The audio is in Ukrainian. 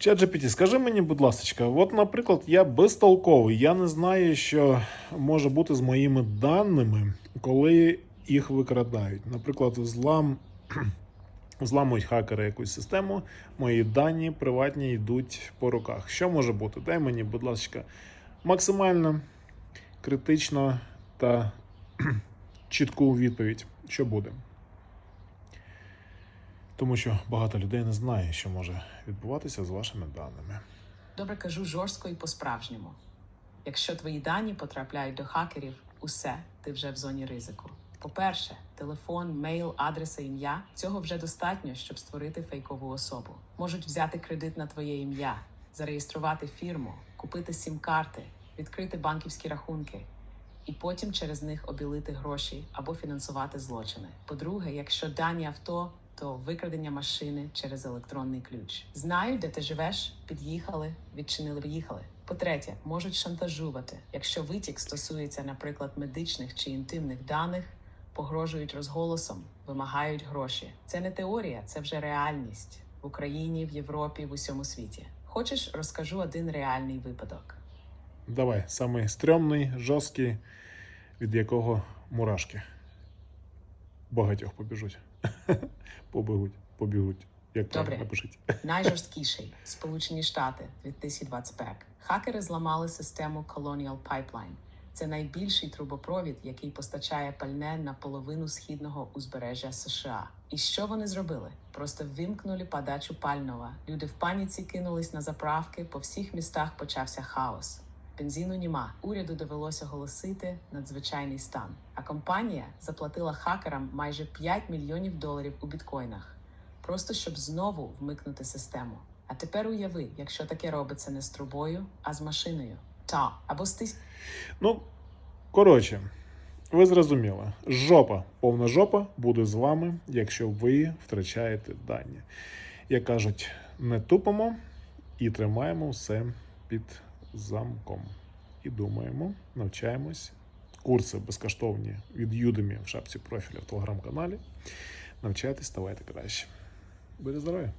ChatGPT, скажи мені, будь ласка, от, наприклад, я безтолковий, я не знаю, що може бути з моїми даними, коли їх викрадають. Наприклад, злам, зламують хакери якусь систему, мої дані приватні йдуть по руках. Що може бути? Дай мені, будь ласка, максимально критично та чітку відповідь, що буде. Тому що багато людей не знає, що може відбуватися з вашими даними. Добре кажу жорстко і по-справжньому. Якщо твої дані потрапляють до хакерів, усе ти вже в зоні ризику. По-перше, телефон, мейл, адреса, ім'я цього вже достатньо, щоб створити фейкову особу. Можуть взяти кредит на твоє ім'я, зареєструвати фірму, купити сім-карти, відкрити банківські рахунки і потім через них обілити гроші або фінансувати злочини. По-друге, якщо дані авто, то викрадення машини через електронний ключ. Знаю, де ти живеш, під'їхали, відчинили, виїхали. По-третє, можуть шантажувати. Якщо витік стосується, наприклад, медичних чи інтимних даних, погрожують розголосом, вимагають гроші. Це не теорія, це вже реальність в Україні, в Європі, в усьому світі. Хочеш, розкажу один реальний випадок. Давай, самий стрьомний, жорсткий, від якого мурашки. Багатьох побіжуть. Побігуть, побігуть. Як Добре. напишіть. Найжорсткіший Сполучені Штати 2025. Хакери зламали систему Colonial Pipeline. Це найбільший трубопровід, який постачає пальне на половину східного узбережжя США. І що вони зробили? Просто вимкнули подачу пального. Люди в паніці кинулись на заправки. По всіх містах почався хаос. Бензину нема. Уряду довелося оголосити надзвичайний стан. А компанія заплатила хакерам майже 5 мільйонів доларів у біткоїнах просто щоб знову вмикнути систему. А тепер уяви, якщо таке робиться не з трубою, а з машиною. Та або з. Ну, коротше, ви зрозуміли. Жопа, повна жопа буде з вами, якщо ви втрачаєте дані. Як кажуть, не тупимо і тримаємо все під замком. І думаємо, навчаємось. Курси безкоштовні від Udemy в шапці профіля в телеграм-каналі. Навчайтесь, ставайте краще. Буде здоров'я!